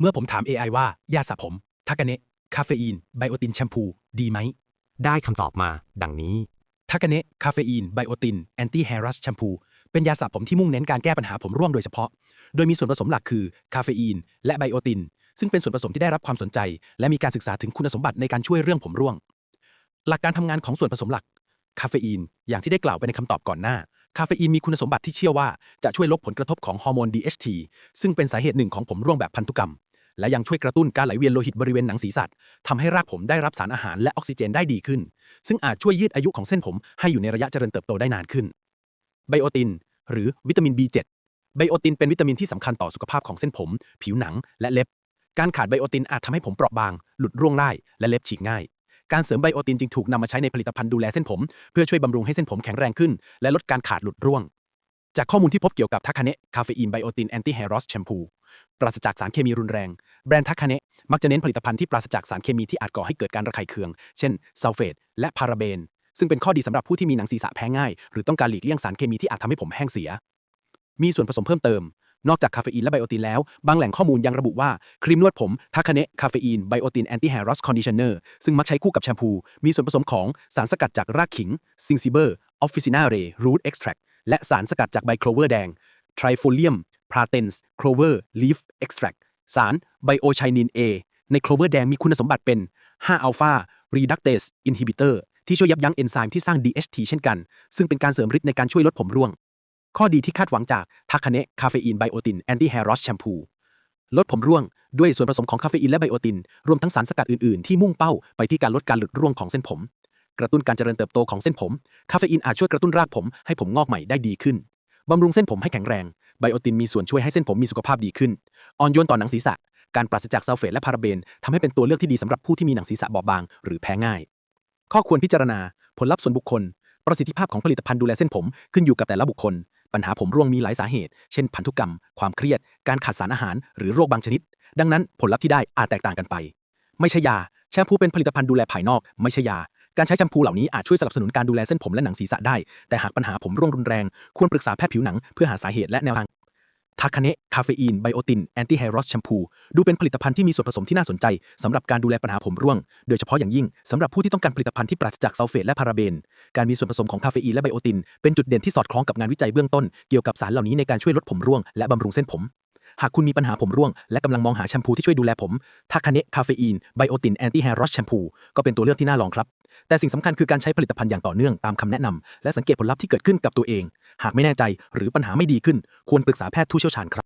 เมื่อผมถาม AI ว่ายาสระผมทากาเนะคาเฟอีน ไบโอตินแชมพู ดีไหม ได้คำตอบมา ดังนี้ทากาเนะคาเฟอีน ไบโอติน แอนตี้แฮร์รัสแชมพู เป็นยาสระผมที่มุ่งเน้นการแก้ปัญหาผมร่วงโดยเฉพาะ โดยมีส่วนผสมหลักคือคาเฟอีน และไบโอติน ซึ่งเป็นส่วนผสมที่ได้รับความสนใจ และมีการศึกษาถึงคุณสมบัติในการช่วยเรื่องผมร่วง หลักการทำงานของส่วนผสมหลัก คาเฟอีน อย่างที่ได้กล่าวไปในคำตอบก่อนหน้า คาเฟอีนมีคุณสมบัติที่เชื่อว่าจะช่วยลดผลกระทบของฮอร์โมน DHT ซึ่งเป็นสาเหตุหนึ่งของผมร่วงแบบพันธุกรรม และยังช่วยกระตุ้นการไหลเวียนโลหิตบริเวณหนังศีรษะทำให้รากผมได้รับสารอาหารและออกซิเจนได้ดีขึ้น ซึ่งอาจช่วยยืดอายุของเส้นผมให้อยู่ในระยะเจริญเติบโตได้นานขึ้น ไบโอติน หรือวิตามิน B7 ไบโอตินเป็นวิตามินที่สำคัญต่อสุขภาพของเส้นผม ผิวหนัง และเล็บ การขาดไบโอตินอาจทำให้ผมเปราะบาง หลุดร่วงได้และเล็บฉีกง่าย การเสริมไบโอตินจึงถูกนำมาใช้ในผลิตภัณฑ์ดูแลเส้นผม เพื่อช่วยบำรุงให้เส้นผมแข็งแรงขึ้น และลดการขาดหลุดร่วง จากข้อมูลที่พบเกี่ยวกับทักคาเนะคาเฟอีนไบโอตินแอนตี้แฮร์รอสแชมพูปราศจากสารเคมีรุนแรง แบรนด์ทักคาเนะมักจะเน้นผลิตภัณฑ์ที่ปราศจากสารเคมีที่อาจก่อให้เกิดการระคายเคือง เช่นซัลเฟตและพาราเบน ซึ่งเป็นข้อดีสำหรับผู้ที่มีหนังศีรษะแพ้ง่าย หรือต้องการหลีกเลี่ยงสารเคมีที่อาจทำให้ผมแห้งเสีย มีส่วนผสมเพิ่มเติม นอกจากคาเฟอีนและไบโอตินแล้ว บางแหล่งข้อมูลยังระบุว่าครีมนวดผมทาคาเนะคาเฟอีนไบโอตินแอนตี้แฮร์รอสคอนดิชเนอร์ซึ่งมักใช้คู่กับแชมพู มีส่วนผสมของสารสกัดจากรากขิงซิงซิเบอร์ออฟฟิซินาเรรูทเอ็กซ์แทร และสารสกัดจากใบโคลเวอร์แดงทริโฟเลียมพราเทนส์โคลเวอร์ลีฟเอ็กซ์แทรสารไบโอไชนิน A ในโคลเวอร์แดงมีคุณสมบัติเป็น 5 อัลฟารีดักเตสอินฮิบิเตอร์ที่ช่วยยับยั้งเอนไซม์ที่สร้าง DHT เช่นกัน ซึ่งเป็นการเสริมฤทธิ์ในการช่วยลดผมร่วง ข้อดีที่คาดหวังจากทักคาเนะคาเฟอีนไบโอตินแอนตี้แฮร์รอสแชมพูลดผมร่วง ด้วยส่วนผสมของคาเฟอีนและไบโอติน รวมทั้งสารสกัดอื่น ๆ ที่มุ่งเป้าไปที่การลดการหลุดร่วงของเส้นผม กระตุ้นการเจริญเติบโตของเส้นผม คาเฟอีนอาจช่วยกระตุ้นรากผมให้ผมงอกใหม่ได้ดีขึ้น บำรุงเส้นผมให้แข็งแรง ไบโอตินมีส่วนช่วยให้เส้นผมมีสุขภาพดีขึ้น อ่อนโยนต่อหนังศีรษะ การปราศจากซัลเฟตและพาราเบนทำให้เป็นตัวเลือกที่ดีสำหรับผู้ที่มีหนังศีรษะบอบบาง หรือแพ้ง่าย ข้อควรพิจารณา ผลลัพธ์ส่วนบุคคล ประสิทธิภาพของผลิตภัณฑ์ดูแลเส้นผมขึ้นอยู่กับแต่ละบุคคล ปัญหาผมร่วงมีหลายสาเหตุ เช่น พันธุกรรม ความเครียด การขาดสารอาหาร หรือโรคบางชนิด ดังนั้นผลลัพธ์ที่ได้อาจแตกต่างกันไป ไม่ใช่ยา แชมพูเป็นผลิตภัณฑ์ดูแลภายนอก ไม่ใช่ยา การใช้แชมพูเหล่านี้อาจช่วยสนับสนุนการดูแลเส้นผมและหนังศีรษะได้ แต่หากปัญหาผมร่วงรุนแรง ควรปรึกษาแพทย์ผิวหนังเพื่อหาสาเหตุและแนวทางทาคาเนะคาเฟอีน ไบโอติน แอนตี้แฮร์รอสแชมพู ดูเป็นผลิตภัณฑ์ที่มีส่วนผสมที่น่าสนใจสำหรับการดูแลปัญหาผมร่วง โดยเฉพาะอย่างยิ่งสำหรับผู้ที่ต้องการผลิตภัณฑ์ที่ปราศจากซัลเฟตและพาราเบน การมีส่วนผสมของคาเฟอีนและไบโอติน เป็นจุดเด่นที่สอดคล้องกับงานวิจัยเบื้องต้น เกี่ยวกับสารเหล่านี้ในการช่วยลดผมร่วงและบำรุงเส้นผม หากคุณมีปัญหาผมร่วง และกำลังมองหาแชมพูที่ช่วยดูแลผมทาคาเนะคาเฟอีนไบโอตินแอนตี้แฮร์รอสแชมพูก็เป็นตัวเลือกที่น่าลองครับ แต่สิ่งสำคัญคือการใช้ผลิตภัณฑ์อย่างต่อเนื่องตามคำแนะนำและสังเกตผลลัพธ์ที่เกิดขึ้นกับตัวเอง หากไม่แน่ใจหรือปัญหาไม่ดีขึ้น ควรปรึกษาแพทย์ผู้เชี่ยวชาญครับ